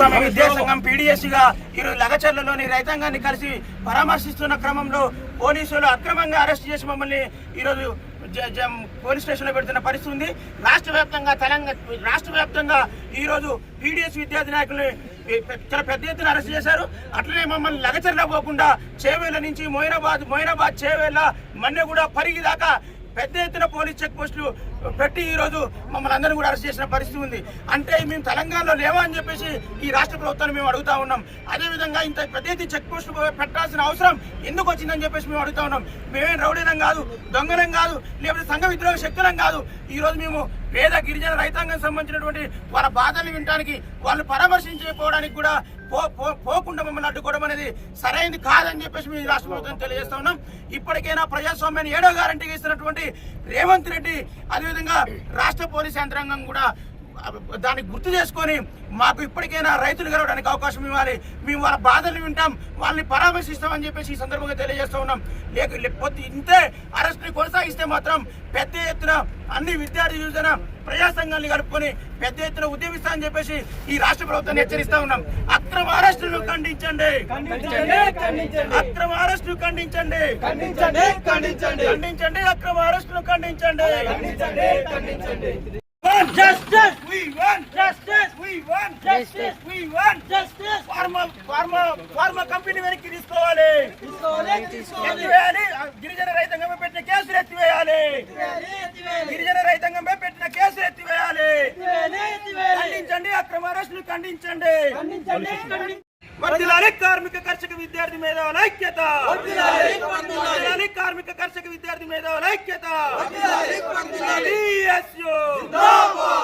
కార్యదర్శిగా ఈరోజు లగచర్లలోని రైతాంగాన్ని కలిసి పరామర్శిస్తున్న క్రమంలో పోలీసులు అక్రమంగా అరెస్ట్ చేసి మమ్మల్ని ఈరోజు పోలీస్ స్టేషన్లో పెడుతున్న పరిస్థితి ఉంది. రాష్ట్ర వ్యాప్తంగా తెలంగాణ రాష్ట్ర వ్యాప్తంగా ఈరోజు పీడిఎస్ విద్యార్థి నాయకుల్ని చాలా పెద్ద ఎత్తున అరెస్ట్ చేశారు. అట్లనే మమ్మల్ని లగచర్ల పోకుండా చేవేళ్ళ నుంచి మొయినాబాద్ మొయినాబాద్ చేవేళ్ళ మన్నెగూడ పరిగి దాకా పెద్ద ఎత్తున పోలీస్ చెక్ పోస్టులు పెట్టి ఈరోజు మమ్మల్ని అందరినీ కూడా అరెస్ట్ చేసిన పరిస్థితి ఉంది. అంటే మేము తెలంగాణలో లేవా అని చెప్పేసి ఈ రాష్ట్ర ప్రభుత్వాన్ని మేము అడుగుతా ఉన్నాం. అదేవిధంగా ఇంత పెద్ద ఎత్తున చెక్ పోస్టులు పెట్టాల్సిన అవసరం ఎందుకు వచ్చిందని చెప్పేసి మేము అడుగుతా ఉన్నాం. మేమేం రౌడీనం కాదు దొంగలం కాదు లేకపోతే సంఘ విద్రోహ శక్తులం కాదు. ఈరోజు మేము పేద గిరిజన రైతాంగం సంబంధించినటువంటి వాళ్ళ బాధలు వినడానికి వాళ్ళు పరామర్శించకపోవడానికి కూడా పోకుండా మమ్మల్ని అడ్డుకోవడం అనేది సరైనది కాదని చెప్పేసి మేము ఈ రాష్ట్ర ప్రభుత్వం తెలియజేస్తా ఉన్నాం. ఇప్పటికైనా ప్రజాస్వామ్యాన్ని ఏడో గ్యారంటీగా ఇస్తున్నటువంటి రేవంత్ రెడ్డి అదేవిధంగా రాష్ట్ర పోలీస్ యంత్రాంగం కూడా దాన్ని గుర్తు చేసుకొని మాకు ఇప్పటికైనా రైతులు గెలవడానికి అవకాశం ఇవ్వాలి. మేము వాళ్ళ బాధలు వింటాం వాళ్ళని పరామర్శిస్తామని చెప్పేసి ఈ సందర్భంగా తెలియజేస్తూ ఉన్నాం. లేక లేకపోతే ఇంతే అరెస్ట్ని కొనసాగిస్తే మాత్రం పెద్ద ఎత్తున అన్ని విద్యార్థి యువజన ప్రజా సంఘాన్ని కలుపుకొని పెద్ద ఎత్తున ఉద్యమిస్తామని చెప్పేసి ఈ రాష్ట్ర ప్రభుత్వాన్ని హెచ్చరిస్తా ఉన్నాం. అక్రమ అరెస్టులు ఖండించండి. అక్రమ అరెస్టులు ఖండించండి. ఖండించండి ఖండించండి. ఖండించండి అక్రమ అరెస్టులు ఖండించండి. ఖండించండి ఖండించండి. Want justice. We want justice. We want justice. We want Justice. Pharma pharma pharma company వెనక్కి తీసుకోవాలి. తీసుకోవాలి గిరిజన రైతాంగంపై పెట్టిన కేసులు ఎత్తివేయాలి ఎత్తివేయాలి, ఎత్తివేయాలి. ఖండించండి అక్రమ అరెస్టులు ఖండించండి. కార్మిక కర్షక విద్యార్థి మేధావుల ఐక్యత. కార్మిక కర్షక విద్యార్థి మేధావుల ఐక్యత. జిందాబాద్.